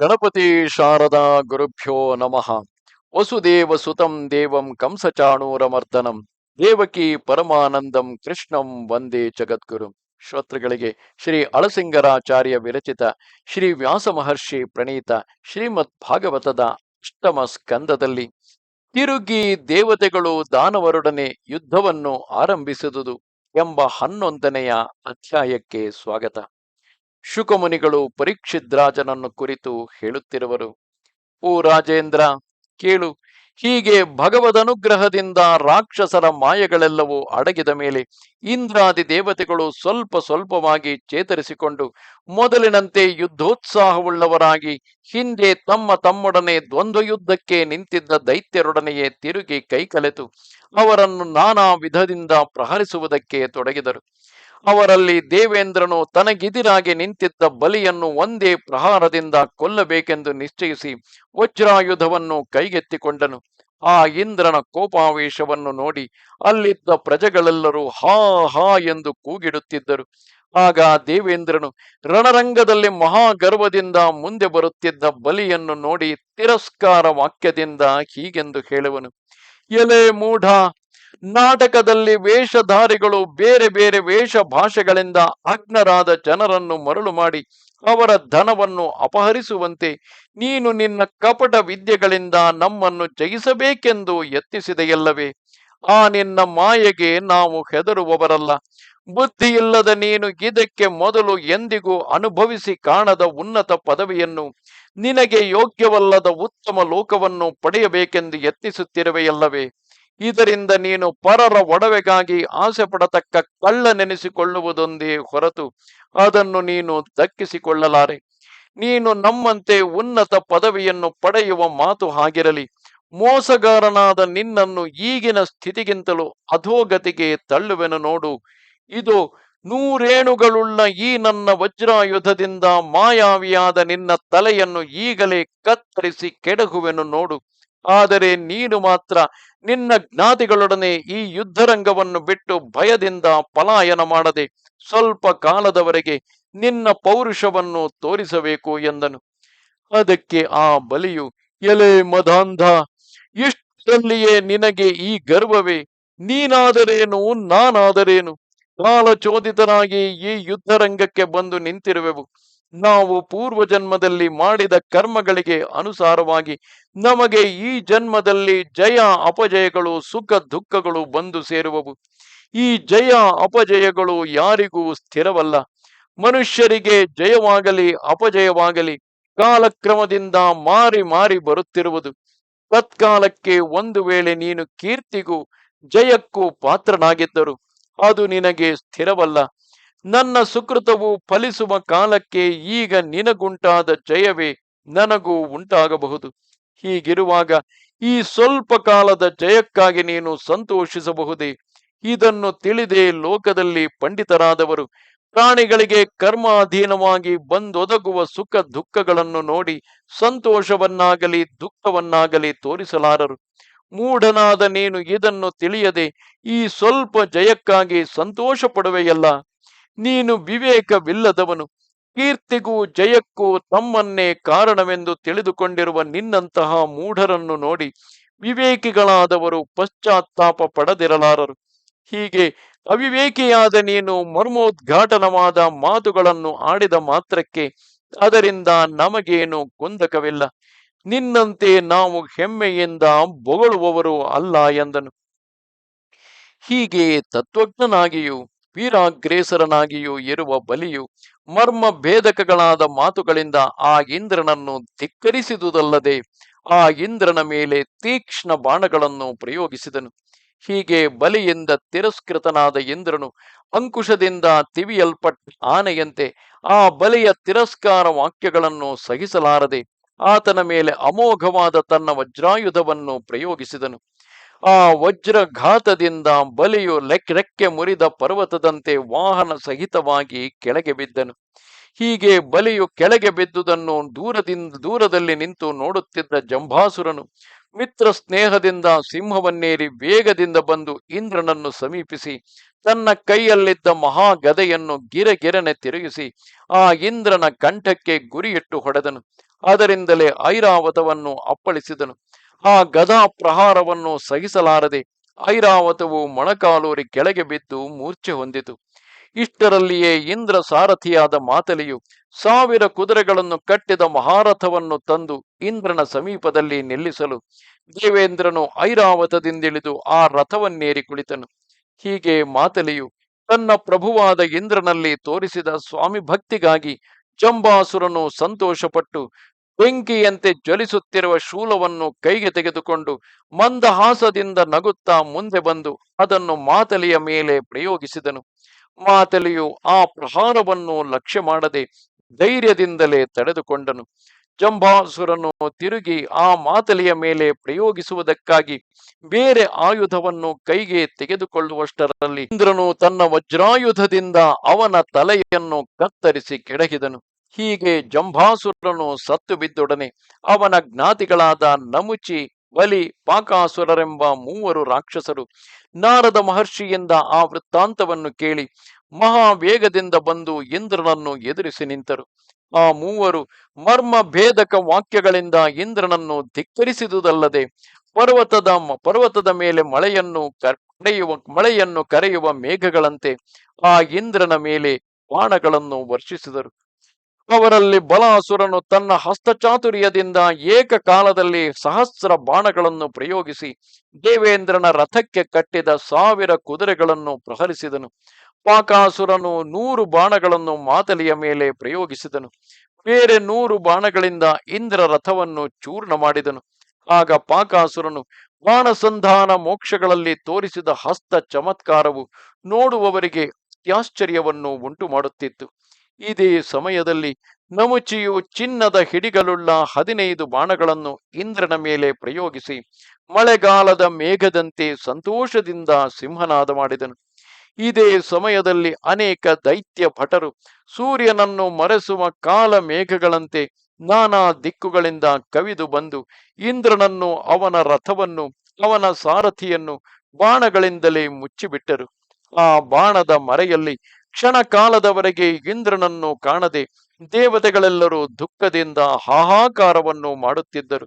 ಗಣಪತಿ ಶಾರದಾ ಗುರುಭ್ಯೋ ನಮಃ. ವಸುದೇವ ಸುತಂ ದೇವಂ ಕಂಸಚಾಣೂರಮರ್ದನಂ. ದೇವಕಿ ಪರಮಾನಂದಂ ಕೃಷ್ಣಂ ವಂದೇ ಜಗದ್ಗುರು. ಶ್ರೋತೃಗಳಿಗೆ ಶ್ರೀ ಅಳಸಿಂಗರಾಚಾರ್ಯ ವಿರಚಿತ ಶ್ರೀ ವ್ಯಾಸ ಮಹರ್ಷಿ ಪ್ರಣೀತ ಶ್ರೀಮದ್ ಭಾಗವತದ ಅಷ್ಟಮ ಸ್ಕಂದದಲ್ಲಿ ತಿರುಗಿ ದೇವತೆಗಳು ದಾನವರೊಡನೆ ಯುದ್ಧವನ್ನು ಆರಂಭಿಸಿದುದು ಎಂಬ ಹನ್ನೊಂದನೆಯ ಅಧ್ಯಾಯಕ್ಕೆ ಸ್ವಾಗತ. ಶುಕಮುನಿಗಳು ಪರೀಕ್ಷಿದ್ರಾಜನನ್ನು ಕುರಿತು ಹೇಳುತ್ತಿರುವರು. ಓ ರಾಜೇಂದ್ರ, ಕೇಳು, ಹೀಗೆ ಭಗವದನುಗ್ರಹದಿಂದ ರಾಕ್ಷಸರ ಮಾಯಗಳೆಲ್ಲವೂ ಅಡಗಿದ ಮೇಲೆ ಇಂದ್ರಾದಿ ದೇವತೆಗಳು ಸ್ವಲ್ಪ ಸ್ವಲ್ಪವಾಗಿ ಚೇತರಿಸಿಕೊಂಡು ಮೊದಲಿನಂತೆ ಯುದ್ಧೋತ್ಸಾಹವುಳ್ಳವರಾಗಿ ಹಿಂದೆ ತಮ್ಮ ತಮ್ಮೊಡನೆ ದ್ವಂದ್ವಯುದ್ಧಕ್ಕೆ ನಿಂತಿದ್ದ ದೈತ್ಯರೊಡನೆಯೇ ತಿರುಗಿ ಕೈಕಲೆತು ಅವರನ್ನು ನಾನಾ ವಿಧದಿಂದ ಪ್ರಹರಿಸುವುದಕ್ಕೆ ತೊಡಗಿದರು. ಅವರಲ್ಲಿ ದೇವೇಂದ್ರನು ತನಗೆದಿರಾಗಿ ನಿಂತಿದ್ದ ಬಲಿಯನ್ನು ಒಂದೇ ಪ್ರಹಾರದಿಂದ ಕೊಲ್ಲಬೇಕೆಂದು ನಿಶ್ಚಯಿಸಿ ವಜ್ರಾಯುಧವನ್ನು ಕೈಗೆತ್ತಿಕೊಂಡನು. ಆ ಇಂದ್ರನ ಕೋಪಾವೇಶವನ್ನು ನೋಡಿ ಅಲ್ಲಿದ್ದ ಪ್ರಜೆಗಳೆಲ್ಲರೂ ಹಾ ಹಾ ಎಂದು ಕೂಗಿಡುತ್ತಿದ್ದರು. ಆಗ ದೇವೇಂದ್ರನು ರಣರಂಗದಲ್ಲಿ ಮಹಾಗರ್ವದಿಂದ ಮುಂದೆ ಬರುತ್ತಿದ್ದ ಬಲಿಯನ್ನು ನೋಡಿ ತಿರಸ್ಕಾರ ವಾಕ್ಯದಿಂದ ಹೀಗೆಂದು ಹೇಳುವನು. ಎಲೆ ಮೂಢ ನಾಟಕದಲ್ಲಿ ವೇಷಧಾರಿಗಳು ಬೇರೆ ಬೇರೆ ವೇಷ ಭಾಷೆಗಳಿಂದ ಅಗ್ನರಾದ ಜನರನ್ನು ಮರಳು ಮಾಡಿ ಅವರ ಧನವನ್ನು ಅಪಹರಿಸುವಂತೆ ನೀನು ನಿನ್ನ ಕಪಟ ವಿದ್ಯೆಗಳಿಂದ ನಮ್ಮನ್ನು ಜಯಿಸಬೇಕೆಂದು ಯತ್ನಿಸಿದೆಯಲ್ಲವೇ? ಆ ನಿನ್ನ ಮಾಯೆಗೆ ನಾವು ಹೆದರುವವರಲ್ಲ. ಬುದ್ಧಿಯಿಲ್ಲದ ನೀನು ಇದಕ್ಕೆ ಮೊದಲು ಎಂದಿಗೂ ಅನುಭವಿಸಿ ಕಾಣದ ಉನ್ನತ ಪದವಿಯನ್ನು ನಿನಗೆ ಯೋಗ್ಯವಲ್ಲದ ಉತ್ತಮ ಲೋಕವನ್ನು ಪಡೆಯಬೇಕೆಂದು ಯತ್ನಿಸುತ್ತಿರುವೆಯಲ್ಲವೇ? ಇದರಿಂದ ನೀನು ಪರರ ಒಡವೆಗಾಗಿ ಆಸೆ ಪಡತಕ್ಕ ಕಳ್ಳ ನೆನೆಸಿಕೊಳ್ಳುವುದೊಂದೇ ಹೊರತು ಅದನ್ನು ನೀನು ದಕ್ಕಿಸಿಕೊಳ್ಳಲಾರೆ. ನೀನು ನಮ್ಮಂತೆ ಉನ್ನತ ಪದವಿಯನ್ನು ಪಡೆಯುವ ಮಾತು ಹಾಗಿರಲಿ. ಮೋಸಗಾರನಾದ ನಿನ್ನನ್ನು ಈಗಿನ ಸ್ಥಿತಿಗಿಂತಲೂ ಅಧೋಗತಿಗೆ ತಳ್ಳುವೆನು ನೋಡು. ಇದು ನೂರೇಣುಗಳುಳ್ಳ ಈ ನನ್ನ ವಜ್ರಾಯುಧದಿಂದ ಮಾಯಾವಿಯಾದ ನಿನ್ನ ತಲೆಯನ್ನು ಈಗಲೇ ಕತ್ತರಿಸಿ ಕೆಡಗುವೆನು ನೋಡು. ಆದರೆ ನೀನು ಮಾತ್ರ ನಿನ್ನ ಜ್ಞಾತಿಗಳೊಡನೆ ಈ ಯುದ್ಧರಂಗವನ್ನು ಬಿಟ್ಟು ಭಯದಿಂದ ಪಲಾಯನ ಮಾಡದೆ ಸ್ವಲ್ಪ ಕಾಲದವರೆಗೆ ನಿನ್ನ ಪೌರುಷವನ್ನು ತೋರಿಸಬೇಕು ಎಂದನು. ಅದಕ್ಕೆ ಆ ಬಲಿಯು, ಎಲೆ ಮದಾಂಧ, ಇಷ್ಟರಲ್ಲಿಯೇ ನಿನಗೆ ಈ ಗರ್ವವೇ? ನೀನಾದರೇನು, ನಾನಾದರೇನು? ಕಾಲಚೋದಿತನಾಗಿ ಈ ಯುದ್ಧರಂಗಕ್ಕೆ ಬಂದು ನಿಂತಿರುವೆವು. ನಾವು ಪೂರ್ವ ಜನ್ಮದಲ್ಲಿ ಮಾಡಿದ ಕರ್ಮಗಳಿಗೆ ಅನುಸಾರವಾಗಿ ನಮಗೆ ಈ ಜನ್ಮದಲ್ಲಿ ಜಯ, ಅಪಜಯಗಳು, ಸುಖ, ದುಃಖಗಳು ಬಂದು ಸೇರುವವು. ಈ ಜಯ, ಅಪಜಯಗಳು ಯಾರಿಗೂ ಸ್ಥಿರವಲ್ಲ. ಮನುಷ್ಯರಿಗೆ ಜಯವಾಗಲಿ, ಅಪಜಯವಾಗಲಿ, ಕಾಲಕ್ರಮದಿಂದ ಮಾರಿ ಮಾರಿ ಬರುತ್ತಿರುವುದು. ತತ್ಕಾಲಕ್ಕೆ ಒಂದು ವೇಳೆ ನೀನು ಕೀರ್ತಿಗೂ, ಜಯಕ್ಕೂ ಪಾತ್ರನಾಗಿದ್ದರು ಅದು ನಿನಗೆ ಸ್ಥಿರವಲ್ಲ. ನನ್ನ ಸುಕೃತವು ಫಲಿಸುವ ಕಾಲಕ್ಕೆ ಈಗ ನಿನಗುಂಟಾದ ಜಯವೇ ನನಗೂ ಉಂಟಾಗಬಹುದು. ಹೀಗಿರುವಾಗ ಈ ಸ್ವಲ್ಪ ಕಾಲದ ಜಯಕ್ಕಾಗಿ ನೀನು ಸಂತೋಷಿಸಬಹುದೇ? ಇದನ್ನು ತಿಳಿದೇ ಲೋಕದಲ್ಲಿ ಪಂಡಿತರಾದವರು ಪ್ರಾಣಿಗಳಿಗೆ ಕರ್ಮಾಧೀನವಾಗಿ ಬಂದೊದಗುವ ಸುಖ ದುಃಖಗಳನ್ನು ನೋಡಿ ಸಂತೋಷವನ್ನಾಗಲಿ ದುಃಖವನ್ನಾಗಲಿ ತೋರಿಸಲಾರರು. ಮೂಢನಾದ ನೀನು ಇದನ್ನು ತಿಳಿಯದೆ ಈ ಸ್ವಲ್ಪ ಜಯಕ್ಕಾಗಿ ಸಂತೋಷ ಪಡುವೆಯಲ್ಲ ನೀನು ವಿವೇಕವಿಲ್ಲದವನು. ಕೀರ್ತಿಗೂ ಜಯಕ್ಕೂ ತಮ್ಮನ್ನೇ ಕಾರಣವೆಂದು ತಿಳಿದುಕೊಂಡಿರುವ ನಿನ್ನಂತಹ ಮೂಢರನ್ನು ನೋಡಿ ವಿವೇಕಿಗಳಾದವರು ಪಶ್ಚಾತ್ತಾಪ ಪಡದಿರಲಾರರು. ಹೀಗೆ ಅವಿವೇಕಿಯಾದ ನೀನು ಮರ್ಮೋದ್ಘಾಟನವಾದ ಮಾತುಗಳನ್ನು ಆಡಿದ ಮಾತ್ರಕ್ಕೆ ಅದರಿಂದ ನಮಗೇನು ಕುಂದಕವಿಲ್ಲ ನಿನ್ನಂತೆ ನಾವು ಹೆಮ್ಮೆಯಿಂದ ಬೊಗಳುವವರು ಅಲ್ಲ ಎಂದನು. ಹೀಗೆ ತತ್ವಜ್ಞನಾಗಿಯೂ ವೀರಾಗ್ರೇಸರನಾಗಿಯೂ ಇರುವ ಬಲಿಯು ಮರ್ಮ ಭೇದಕಗಳಾದ ಮಾತುಗಳಿಂದ ಆ ಇಂದ್ರನನ್ನು ಧಿಕ್ಕರಿಸಿದುದಲ್ಲದೆ ಆ ಇಂದ್ರನ ಮೇಲೆ ತೀಕ್ಷ್ಣ ಬಾಣಗಳನ್ನು ಪ್ರಯೋಗಿಸಿದನು. ಹೀಗೆ ಬಲಿಯಿಂದ ತಿರಸ್ಕೃತನಾದ ಇಂದ್ರನು ಅಂಕುಶದಿಂದ ತಿವಿಯಲ್ಪಟ್ಟ ಆನೆಯಂತೆ ಆ ಬಲಿಯ ತಿರಸ್ಕಾರ ವಾಕ್ಯಗಳನ್ನು ಸಹಿಸಲಾರದೆ ಆತನ ಮೇಲೆ ಅಮೋಘವಾದ ತನ್ನ ವಜ್ರಾಯುಧವನ್ನು ಪ್ರಯೋಗಿಸಿದನು. ಆ ವಜ್ರಘಾತದಿಂದ ಬಲಿಯು ಲೆಕ್ ರೆಕ್ಕೆ ಮುರಿದ ಪರ್ವತದಂತೆ ವಾಹನ ಸಹಿತವಾಗಿ ಕೆಳಗೆ ಬಿದ್ದನು. ಹೀಗೆ ಬಲಿಯು ಕೆಳಗೆ ಬಿದ್ದುದನ್ನು ದೂರದಿಂದ ದೂರದಲ್ಲಿ ನಿಂತು ನೋಡುತ್ತಿದ್ದ ಜಂಭಾಸುರನು ಮಿತ್ರ ಸ್ನೇಹದಿಂದ ಸಿಂಹವನ್ನೇರಿ ವೇಗದಿಂದ ಬಂದು ಇಂದ್ರನನ್ನು ಸಮೀಪಿಸಿ, ತನ್ನ ಕೈಯಲ್ಲಿದ್ದ ಮಹಾಗದೆಯನ್ನು ಗಿರಗಿರನೆ ತಿರುಗಿಸಿ, ಆ ಇಂದ್ರನ ಕಂಠಕ್ಕೆ ಗುರಿಯಿಟ್ಟು ಹೊಡೆದನು. ಅದರಿಂದಲೇ ಐರಾವತವನ್ನು ಅಪ್ಪಳಿಸಿದನು. ಆ ಗದಾ ಪ್ರಹಾರವನ್ನು ಸಹಿಸಲಾರದೆ ಐರಾವತವು ಮೊಣಕಾಲೂರಿ ಕೆಳಗೆ ಬಿದ್ದು ಮೂರ್ಛೆ ಹೊಂದಿತು. ಇಷ್ಟರಲ್ಲಿಯೇ ಇಂದ್ರ ಸಾರಥಿಯಾದ ಮಾತಲಿಯು ಸಾವಿರ ಕುದುರೆಗಳನ್ನು ಕಟ್ಟಿದ ಮಹಾರಥವನ್ನು ತಂದು ಇಂದ್ರನ ಸಮೀಪದಲ್ಲಿ ನಿಲ್ಲಿಸಲು ದೇವೇಂದ್ರನು ಐರಾವತದಿಂದಿಳಿದು ಆ ರಥವನ್ನೇರಿ ಕುಳಿತನು. ಹೀಗೆ ಮಾತಲಿಯು ತನ್ನ ಪ್ರಭುವಾದ ಇಂದ್ರನಲ್ಲಿ ತೋರಿಸಿದ ಸ್ವಾಮಿ ಭಕ್ತಿಗಾಗಿ ಜಂಬಾಸುರನು ಸಂತೋಷಪಟ್ಟು ಬೆಂಕಿಯಂತೆ ಜ್ವಲಿಸುತ್ತಿರುವ ಶೂಲವನ್ನು ಕೈಗೆ ತೆಗೆದುಕೊಂಡು ಮಂದಹಾಸದಿಂದ ನಗುತ್ತಾ ಮುಂದೆ ಬಂದು ಅದನ್ನು ಮಾತಲಿಯ ಮೇಲೆ ಪ್ರಯೋಗಿಸಿದನು. ಮಾತಲಿಯು ಆ ಪ್ರಹಾರವನ್ನು ಲಕ್ಷ್ಯ ಮಾಡದೆ ಧೈರ್ಯದಿಂದಲೇ ತಡೆದುಕೊಂಡನು. ಜಂಬಾಸುರನು ತಿರುಗಿ ಆ ಮಾತಲಿಯ ಮೇಲೆ ಪ್ರಯೋಗಿಸುವುದಕ್ಕಾಗಿ ಬೇರೆ ಆಯುಧವನ್ನು ಕೈಗೆ ತೆಗೆದುಕೊಳ್ಳುವಷ್ಟರಲ್ಲಿ ಇಂದ್ರನು ತನ್ನ ವಜ್ರಾಯುಧದಿಂದ ಅವನ ತಲೆಯನ್ನು ಕತ್ತರಿಸಿ ಕೆಡಹಿದನು. ಹೀಗೆ ಜಂಭಾಸುರನು ಸತ್ತು ಬಿದ್ದೊಡನೆ ಅವನ ಜ್ಞಾತಿಗಳಾದ ನಮುಚಿ ಬಲಿ ಪಾಕಾಸುರರೆಂಬ ಮೂವರು ರಾಕ್ಷಸರು ನಾರದ ಮಹರ್ಷಿಯಿಂದ ಆ ವೃತ್ತಾಂತವನ್ನು ಕೇಳಿ ಮಹಾವೇಗದಿಂದ ಬಂದು ಇಂದ್ರನನ್ನು ಎದುರಿಸಿ ನಿಂತರು. ಆ ಮೂವರು ಮರ್ಮ ಭೇದಕ ವಾಕ್ಯಗಳಿಂದ ಇಂದ್ರನನ್ನು ಧಿಕ್ಕರಿಸಿದುದಲ್ಲದೆ ಪರ್ವತದ ಪರ್ವತದ ಮೇಲೆ ಮಳೆಯನ್ನು ಕರೆಯುವ ಮಳೆಯನ್ನು ಕರೆಯುವ ಮೇಘಗಳಂತೆ ಆ ಇಂದ್ರನ ಮೇಲೆ ಬಾಣಗಳನ್ನು ವರ್ಷಿಸಿದರು. ಅವರಲ್ಲಿ ಬಲಾಸುರನು ತನ್ನ ಹಸ್ತಚಾತುರ್ಯದಿಂದ ಏಕಕಾಲದಲ್ಲಿ ಸಹಸ್ರ ಬಾಣಗಳನ್ನು ಪ್ರಯೋಗಿಸಿ ದೇವೇಂದ್ರನ ರಥಕ್ಕೆ ಕಟ್ಟಿದ ಸಾವಿರ ಕುದುರೆಗಳನ್ನು ಪ್ರಹರಿಸಿದನು. ಪಾಕಾಸುರನು ನೂರು ಬಾಣಗಳನ್ನು ಮಾತಲಿಯ ಮೇಲೆ ಪ್ರಯೋಗಿಸಿದನು. ಬೇರೆ ನೂರು ಬಾಣಗಳಿಂದ ಇಂದ್ರ ರಥವನ್ನು ಚೂರ್ಣ ಮಾಡಿದನು. ಆಗ ಪಾಕಾಸುರನು ಬಾಣಸಂಧಾನ ಮೋಕ್ಷಗಳಲ್ಲಿ ತೋರಿಸಿದ ಹಸ್ತ ಚಮತ್ಕಾರವು ನೋಡುವವರಿಗೆ ಆಶ್ಚರ್ಯವನ್ನು ಉಂಟು ಮಾಡುತ್ತಿತ್ತು ಇದೇ ಸಮಯದಲ್ಲಿ ನಮುಚಿಯು ಚಿನ್ನದ ಹಿಡಿಗಳುಳ್ಳ ಹದಿನೈದು ಬಾಣಗಳನ್ನು ಇಂದ್ರನ ಮೇಲೆ ಪ್ರಯೋಗಿಸಿ ಮಳೆಗಾಲದ ಮೇಘದಂತೆ ಸಂತೋಷದಿಂದ ಸಿಂಹನಾದ ಮಾಡಿದನು. ಇದೇ ಸಮಯದಲ್ಲಿ ಅನೇಕ ದೈತ್ಯ ಭಟರು ಸೂರ್ಯನನ್ನು ಮರೆಸುವ ಕಾಲ ಮೇಘಗಳಂತೆ ನಾನಾ ದಿಕ್ಕುಗಳಿಂದ ಕವಿದು ಬಂದು ಇಂದ್ರನನ್ನು, ಅವನ ರಥವನ್ನು, ಅವನ ಸಾರಥಿಯನ್ನು ಬಾಣಗಳಿಂದಲೇ ಮುಚ್ಚಿಬಿಟ್ಟರು. ಆ ಬಾಣದ ಮರೆಯಲ್ಲಿ ಕ್ಷಣ ಕಾಲದವರೆಗೆ ಇಂದ್ರನನ್ನು ಕಾಣದೆ ದೇವತೆಗಳೆಲ್ಲರೂ ದುಃಖದಿಂದ ಹಾಹಾಕಾರವನ್ನು ಮಾಡುತ್ತಿದ್ದರು.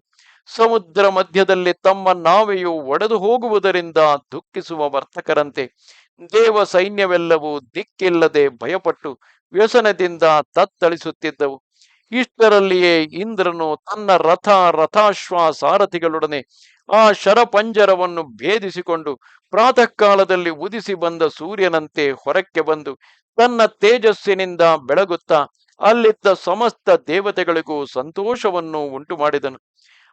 ಸಮುದ್ರ ಮಧ್ಯದಲ್ಲಿ ತಮ್ಮ ನಾವೆಯು ಒಡೆದು ಹೋಗುವುದರಿಂದ ದುಃಖಿಸುವ ವರ್ತಕರಂತೆ ದೇವ ಸೈನ್ಯವೆಲ್ಲವೂ ದಿಕ್ಕಿಲ್ಲದೆ ಭಯಪಟ್ಟು ವ್ಯಸನದಿಂದ ತತ್ತಳಿಸುತ್ತಿದ್ದವು. ಇಷ್ಟರಲ್ಲಿಯೇ ಇಂದ್ರನು ತನ್ನ ರಥ ರಥಾಶ್ವ ಸಾರಥಿಗಳೊಡನೆ ಆ ಶರಪಂಜರವನ್ನು ಭೇದಿಸಿಕೊಂಡು ಪ್ರಾತಃ ಕಾಲದಲ್ಲಿ ಉದಿಸಿ ಬಂದ ಸೂರ್ಯನಂತೆ ಹೊರಕ್ಕೆ ಬಂದು ತನ್ನ ತೇಜಸ್ಸಿನಿಂದ ಬೆಳಗುತ್ತಾ ಅಲ್ಲಿದ್ದ ಸಮಸ್ತ ದೇವತೆಗಳಿಗೂ ಸಂತೋಷವನ್ನು ಉಂಟು ಮಾಡಿದನು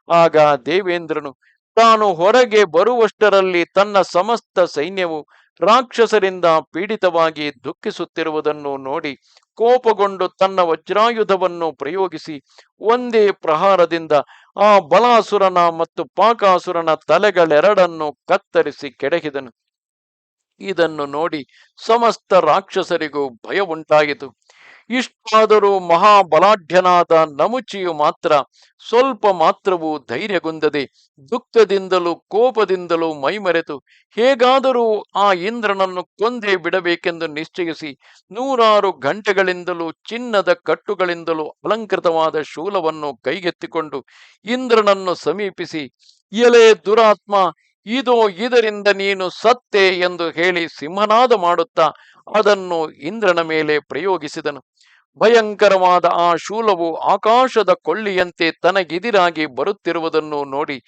ಆಗ ದೇವೇಂದ್ರನು, ತಾನು ಹೊರಗೆ ಬರುವಷ್ಟರಲ್ಲಿ ತನ್ನ ಸಮಸ್ತ ಸೈನ್ಯವು ರಾಕ್ಷಸರಿಂದ ಪೀಡಿತವಾಗಿ ದುಃಖಿಸುತ್ತಿರುವುದನ್ನು ನೋಡಿ ಕೋಪಗೊಂಡು ತನ್ನ ವಜ್ರಾಯುಧವನ್ನು ಪ್ರಯೋಗಿಸಿ ಒಂದೇ ಪ್ರಹಾರದಿಂದ ಆ ಬಲಾಸುರನ ಮತ್ತು ಪಾಕಾಸುರನ ತಲೆಗಳೆರಡನ್ನು ಕತ್ತರಿಸಿ ಕೆಡಹಿದನು. ಇದನ್ನು ನೋಡಿ ಸಮಸ್ತ ರಾಕ್ಷಸರಿಗೂ ಭಯ ಉಂಟಾಯಿತು. ಇಷ್ಟಾದರೂ ಮಹಾಬಲಾಢ್ಯನಾದ ನಮುಚಿಯು ಮಾತ್ರ ಸ್ವಲ್ಪ ಮಾತ್ರವೂ ಧೈರ್ಯಗೊಂದದೆ ದುಃಖದಿಂದಲೂ ಕೋಪದಿಂದಲೂ ಮೈಮರೆತು ಹೇಗಾದರೂ ಆ ಇಂದ್ರನನ್ನು ಕೊಂದೇ ಬಿಡಬೇಕೆಂದು ನಿಶ್ಚಯಿಸಿ ನೂರಾರು ಗಂಟೆಗಳಿಂದಲೂ ಚಿನ್ನದ ಕಟ್ಟುಗಳಿಂದಲೂ ಅಲಂಕೃತವಾದ ಶೂಲವನ್ನು ಕೈಗೆತ್ತಿಕೊಂಡು ಇಂದ್ರನನ್ನು ಸಮೀಪಿಸಿ ಎಲೆ ದುರಾತ್ಮ ಇದೋ ಇದರಿಂದ ನೀನು ಸತ್ತೆ ಎಂದು ಹೇಳಿ ಸಿಂಹನಾದ ಮಾಡುತ್ತಾ ಅದನ್ನು ಇಂದ್ರನ ಮೇಲೆ ಪ್ರಯೋಗಿಸಿದನು. ಭಯಂಕರವಾದ ಆ ಶೂಲವು ಆಕಾಶದ ಕೊಳ್ಳಿಯಂತೆ ತನಗಿದಿರಾಗಿ ಬರುತ್ತಿರುವುದನ್ನು ನೋಡಿ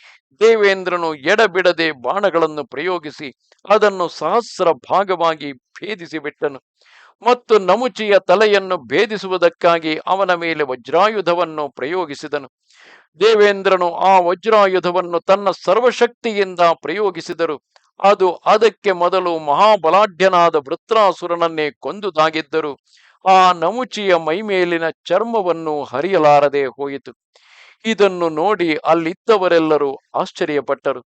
ದೇವೇಂದ್ರನು ಎಡಬಿಡದೆ ಬಾಣಗಳನ್ನು ಪ್ರಯೋಗಿಸಿ ಅದನ್ನು ಸಹಸ್ರ ಭಾಗವಾಗಿ ಭೇದಿಸಿಬಿಟ್ಟನು. ಮತ್ತು ನಮುಚಿಯ ತಲೆಯನ್ನು ಭೇದಿಸುವುದಕ್ಕಾಗಿ ಅವನ ಮೇಲೆ ವಜ್ರಾಯುಧವನ್ನು ಪ್ರಯೋಗಿಸಿದನು. ದೇವೇಂದ್ರನು ಆ ವಜ್ರಾಯುಧವನ್ನು ತನ್ನ ಸರ್ವಶಕ್ತಿಯಿಂದ ಪ್ರಯೋಗಿಸಿದರು. ಅದು ಅದಕ್ಕೆ ಮೊದಲು ಮಹಾಬಲಾಢ್ಯನಾದ ವೃತ್ರಾಸುರನನ್ನೇ ಕೊಂದುದಾಗಿದ್ದರು. ಆ ನಮುಚಿಯ ಮೈಮೇಲಿನ ಚರ್ಮವನ್ನು ಹರಿಯಲಾರದೆ ಹೋಯಿತು. ಇದನ್ನು ನೋಡಿ ಅಲ್ಲಿದ್ದವರೆಲ್ಲರೂ ಆಶ್ಚರ್ಯಪಟ್ಟರು.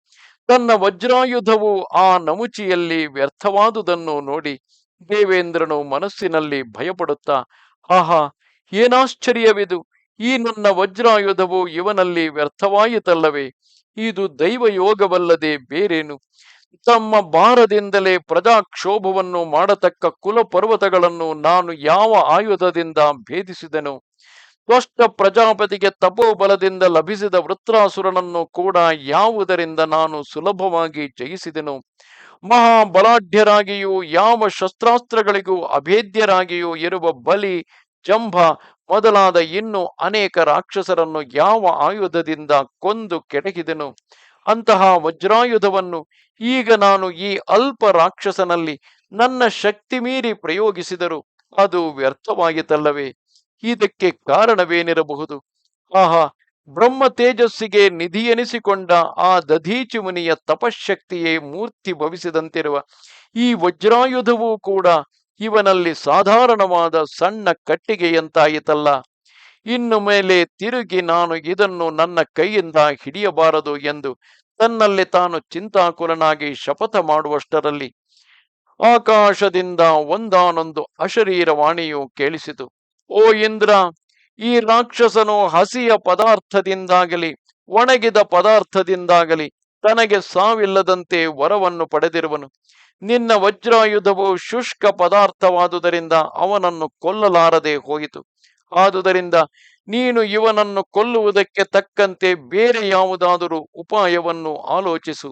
ತನ್ನ ವಜ್ರಾಯುಧವು ಆ ನಮುಚಿಯಲ್ಲಿ ವ್ಯರ್ಥವಾದುದನ್ನು ನೋಡಿ ದೇವೇಂದ್ರನು ಮನಸ್ಸಿನಲ್ಲಿ ಭಯಪಡುತ್ತಾ, ಆಹಾ, ಏನಾಶ್ಚರ್ಯವಿದು? ಈ ನನ್ನ ವಜ್ರಾಯುಧವು ಇವನಲ್ಲಿ ವ್ಯರ್ಥವಾಯಿತಲ್ಲವೇ? ಇದು ದೈವ ಯೋಗವಲ್ಲದೆ ಬೇರೇನು? ತಮ್ಮ ಭಾರದಿಂದಲೇ ಪ್ರಜಾಕ್ಷೋಭವನ್ನು ಮಾಡತಕ್ಕ ಕುಲ ಪರ್ವತಗಳನ್ನು ನಾನು ಯಾವ ಆಯುಧದಿಂದ ಭೇದಿಸಿದೆನು? ತ್ವಷ್ಟ ಪ್ರಜಾಪತಿಗೆ ತಪೋಬಲದಿಂದ ಲಭಿಸಿದ ವೃತ್ರಾಸುರನನ್ನು ಕೂಡ ಯಾವುದರಿಂದ ನಾನು ಸುಲಭವಾಗಿ ಜಯಿಸಿದೆನು? ಮಹಾಬಲಾಢ್ಯರಾಗಿಯೂ ಯಾವ ಶಸ್ತ್ರಾಸ್ತ್ರಗಳಿಗೂ ಅಭೇದ್ಯರಾಗಿಯೂ ಇರುವ ಬಲಿ ಜಂಭ ಮೊದಲಾದ ಇನ್ನು ಅನೇಕ ರಾಕ್ಷಸರನ್ನು ಯಾವ ಆಯುಧದಿಂದ ಕೊಂದು ಕೆಡಗಿದನು ಅಂತಹ ವಜ್ರಾಯುಧವನ್ನು ಈಗ ನಾನು ಈ ಅಲ್ಪ ರಾಕ್ಷಸನಲ್ಲಿ ನನ್ನ ಶಕ್ತಿ ಮೀರಿ ಪ್ರಯೋಗಿಸಿದರು ಅದು ವ್ಯರ್ಥವಾಯಿತಲ್ಲವೇ ಇದಕ್ಕೆ ಕಾರಣವೇನಿರಬಹುದು? ಆಹಾ ಬ್ರಹ್ಮ ತೇಜಸ್ಸಿಗೆ ನಿಧಿಯೆನಿಸಿಕೊಂಡ ಆ ದಧೀಚಿ ಮುನಿಯ ತಪಶಕ್ತಿಯೇ ಮೂರ್ತಿ ಭವಿಸಿದಂತಿರುವ ಈ ವಜ್ರಾಯುಧವೂ ಕೂಡ ಇವನಲ್ಲಿ ಸಾಧಾರಣವಾದ ಸಣ್ಣ ಕಟ್ಟಿಗೆಯಂತಾಯಿತಲ್ಲ ಇನ್ನು ಮೇಲೆ ತಿರುಗಿ ನಾನು ಇದನ್ನು ನನ್ನ ಕೈಯಿಂದ ಹಿಡಿಯಬಾರದು ಎಂದು ತನ್ನಲ್ಲಿ ತಾನು ಚಿಂತಾಕುಲನಾಗಿ ಶಪಥ ಮಾಡುವಷ್ಟರಲ್ಲಿ ಆಕಾಶದಿಂದ ಒಂದಾನೊಂದು ಅಶರೀರವಾಣಿಯು ಕೇಳಿಸಿತು. ಓ ಇಂದ್ರ, ಈ ರಾಕ್ಷಸನು ಹಸಿಯ ಪದಾರ್ಥದಿಂದಾಗಲಿ, ಒಣಗಿದ ಪದಾರ್ಥದಿಂದಾಗಲಿ ತನಗೆ ಸಾವಿಲ್ಲದಂತೆ ವರವನ್ನು ಪಡೆದಿರುವನು. ನಿನ್ನ ವಜ್ರಾಯುಧವು ಶುಷ್ಕ ಪದಾರ್ಥವಾದುದರಿಂದ ಅವನನ್ನು ಕೊಲ್ಲಲಾರದೆ ಹೋಯಿತು. ಆದುದರಿಂದ ನೀನು ಇವನನ್ನು ಕೊಲ್ಲುವುದಕ್ಕೆ ತಕ್ಕಂತೆ ಬೇರೆ ಯಾವುದಾದರೂ ಉಪಾಯವನ್ನು ಆಲೋಚಿಸು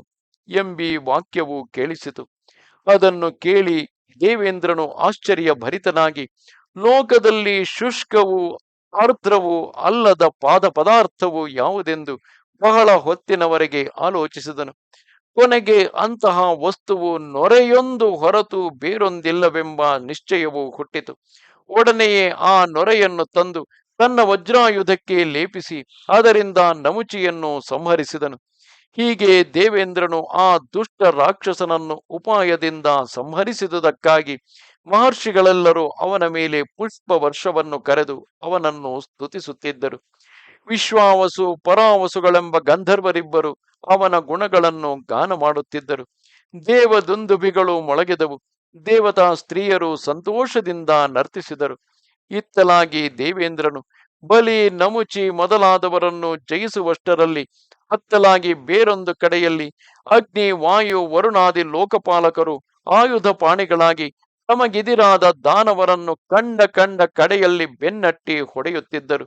ಎಂಬಿ ವಾಕ್ಯವು ಕೇಳಿಸಿತು. ಅದನ್ನು ಕೇಳಿ ದೇವೇಂದ್ರನು ಆಶ್ಚರ್ಯ ಭರಿತನಾಗಿ ಲೋಕದಲ್ಲಿ ಶುಷ್ಕವು ಆರ್ದ್ರವು ಅಲ್ಲದ ಪಾದ ಪದಾರ್ಥವು ಯಾವುದೆಂದು ಬಹಳ ಹೊತ್ತಿನವರೆಗೆ ಆಲೋಚಿಸಿದನು. ಕೊನೆಗೆ ಅಂತಹ ವಸ್ತುವು ನೊರೆಯೊಂದು ಹೊರತು ಬೇರೊಂದಿಲ್ಲವೆಂಬ ನಿಶ್ಚಯವು ಹುಟ್ಟಿತು. ಒಡನೆಯೇ ಆ ನೊರೆಯನ್ನು ತಂದು ತನ್ನ ವಜ್ರಾಯುಧಕ್ಕೆ ಲೇಪಿಸಿ ಅದರಿಂದ ನಮುಚಿಯನ್ನು ಸಂಹರಿಸಿದನು. ಹೀಗೆ ದೇವೇಂದ್ರನು ಆ ದುಷ್ಟ ರಾಕ್ಷಸನನ್ನು ಉಪಾಯದಿಂದ ಸಂಹರಿಸಿದುದಕ್ಕಾಗಿ ಮಹರ್ಷಿಗಳೆಲ್ಲರೂ ಅವನ ಮೇಲೆ ಪುಷ್ಪ ವರ್ಷವನ್ನು ಕರೆದು ಅವನನ್ನು ಸ್ತುತಿಸುತ್ತಿದ್ದರು. ವಿಶ್ವಾವಸು, ಪರಾವಸುಗಳೆಂಬ ಗಂಧರ್ವರಿಬ್ಬರು ಅವನ ಗುಣಗಳನ್ನು ಗಾನ ಮಾಡುತ್ತಿದ್ದರು. ದೇವದುಂದುಬಿಗಳು ಮೊಳಗಿದವು. ದೇವತಾ ಸ್ತ್ರೀಯರು ಸಂತೋಷದಿಂದ ನರ್ತಿಸಿದರು. ಇತ್ತಲಾಗಿ ದೇವೇಂದ್ರನು, ಬಲಿ ನಮುಚಿ ಮೊದಲಾದವರನ್ನು ಜಯಿಸುವಷ್ಟರಲ್ಲಿ ಹತ್ತಲಾಗಿ ಬೇರೊಂದು ಕಡೆಯಲ್ಲಿ ಅಗ್ನಿ, ವಾಯು, ವರುಣಾದಿ ಲೋಕಪಾಲಕರು ಆಯುಧ ಪಾಣಿಗಳಾಗಿ ತಮಗಿದಿರಾದ ದಾನವರನ್ನು ಕಂಡ ಕಂಡ ಕಡೆಯಲ್ಲಿ ಬೆನ್ನಟ್ಟಿ ಹೊಡೆಯುತ್ತಿದ್ದರು.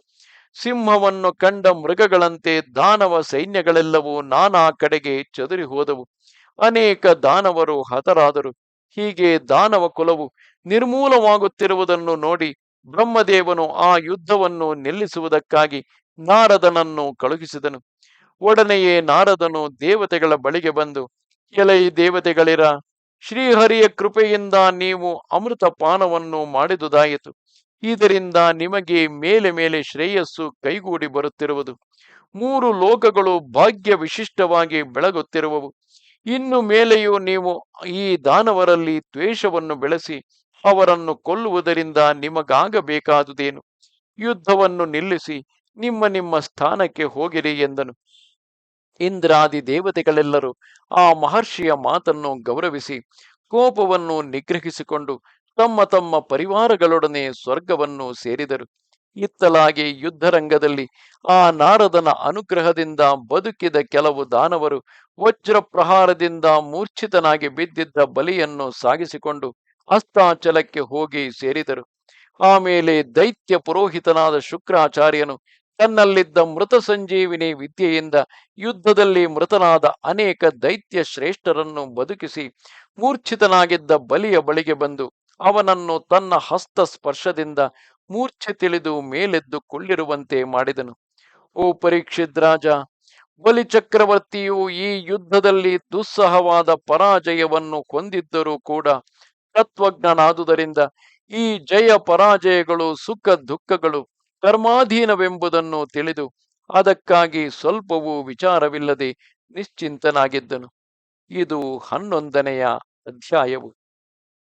ಸಿಂಹವನ್ನು ಕಂಡ ಮೃಗಗಳಂತೆ ದಾನವ ಸೈನ್ಯಗಳೆಲ್ಲವೂ ನಾನಾ ಕಡೆಗೆ ಚದುರಿ ಹೋದವು. ಅನೇಕ ದಾನವರು ಹತರಾದರು. ಹೀಗೆ ದಾನವ ಕುಲವು ನಿರ್ಮೂಲವಾಗುತ್ತಿರುವುದನ್ನು ನೋಡಿ ಬ್ರಹ್ಮದೇವನು ಆ ಯುದ್ಧವನ್ನು ನಿಲ್ಲಿಸುವುದಕ್ಕಾಗಿ ನಾರದನನ್ನು ಕಳುಹಿಸಿದನು. ಒಡನೆಯೇ ನಾರದನು ದೇವತೆಗಳ ಬಳಿಗೆ ಬಂದು, ಎಲೈ ದೇವತೆಗಳಿರ, ಶ್ರೀಹರಿಯ ಕೃಪೆಯಿಂದ ನೀವು ಅಮೃತ ಪಾನವನ್ನು ಮಾಡಿದುದಾಯಿತು. ಇದರಿಂದ ನಿಮಗೆ ಮೇಲೆ ಮೇಲೆ ಶ್ರೇಯಸ್ಸು ಕೈಗೂಡಿ ಬರುತ್ತಿರುವುದು. ಮೂರು ಲೋಕಗಳು ಭಾಗ್ಯ ವಿಶಿಷ್ಟವಾಗಿ ಬೆಳಗುತ್ತಿರುವವು. ಇನ್ನು ಮೇಲೆಯೂ ನೀವು ಈ ದಾನವರಲ್ಲಿ ದ್ವೇಷವನ್ನು ಬೆಳೆಸಿ ಅವರನ್ನು ಕೊಲ್ಲುವುದರಿಂದ ನಿಮಗಾಗಬೇಕಾದುದೇನು? ಯುದ್ಧವನ್ನು ನಿಲ್ಲಿಸಿ ನಿಮ್ಮ ನಿಮ್ಮ ಸ್ಥಾನಕ್ಕೆ ಹೋಗಿರಿ ಎಂದನು. ಇಂದ್ರಾದಿ ದೇವತೆಗಳೆಲ್ಲರೂ ಆ ಮಹರ್ಷಿಯ ಮಾತನ್ನು ಗೌರವಿಸಿ ಕೋಪವನ್ನು ನಿಗ್ರಹಿಸಿಕೊಂಡು ತಮ್ಮ ತಮ್ಮ ಪರಿವಾರಗಳೊಡನೆ ಸ್ವರ್ಗವನ್ನು ಸೇರಿದರು. ಇತ್ತಲಾಗಿ ಯುದ್ಧರಂಗದಲ್ಲಿ ಆ ನಾರದನ ಅನುಗ್ರಹದಿಂದ ಬದುಕಿದ ಕೆಲವು ದಾನವರು ವಜ್ರ ಪ್ರಹಾರದಿಂದ ಮೂರ್ಛಿತನಾಗಿ ಬಿದ್ದಿದ್ದ ಬಲಿಯನ್ನು ಸಾಗಿಸಿಕೊಂಡು ಅಸ್ತಾಚಲಕ್ಕೆ ಹೋಗಿ ಸೇರಿದರು. ಆಮೇಲೆ ದೈತ್ಯ ಪುರೋಹಿತನಾದ ಶುಕ್ರಾಚಾರ್ಯನು ತನ್ನಲ್ಲಿದ್ದ ಮೃತ ಸಂಜೀವಿನಿ ವಿದ್ಯೆಯಿಂದ ಯುದ್ಧದಲ್ಲಿ ಮೃತನಾದ ಅನೇಕ ದೈತ್ಯ ಶ್ರೇಷ್ಠರನ್ನು ಬದುಕಿಸಿ ಮೂರ್ಛಿತನಾಗಿದ್ದ ಬಲಿಯ ಬಳಿಗೆ ಬಂದು ಅವನನ್ನು ತನ್ನ ಹಸ್ತ ಸ್ಪರ್ಶದಿಂದ ಮೂರ್ಛೆ ತಿಳಿದು ಮೇಲೆದ್ದುಕೊಳ್ಳಿರುವಂತೆ ಮಾಡಿದನು. ಓ ಪರೀಕ್ಷಿತ್ ರಾಜ ಬಲಿ ಚಕ್ರವರ್ತಿಯು ಈ ಯುದ್ಧದಲ್ಲಿ ದುಸ್ಸಹವಾದ ಪರಾಜಯವನ್ನು ಹೊಂದಿದ್ದರೂ ಕೂಡ ತತ್ವಜ್ಞನಾದುದರಿಂದ ಈ ಜಯ ಪರಾಜಯಗಳು ಸುಖ ದುಃಖಗಳು ಕರ್ಮಾಧೀನವೆಂಬುದನ್ನು ತಿಳಿದು ಅದಕ್ಕಾಗಿ ಸ್ವಲ್ಪವೂ ವಿಚಾರವಿಲ್ಲದೆ ನಿಶ್ಚಿಂತನಾಗಿದ್ದನು. ಇದು ಹನ್ನೊಂದನೆಯ ಅಧ್ಯಾಯವು.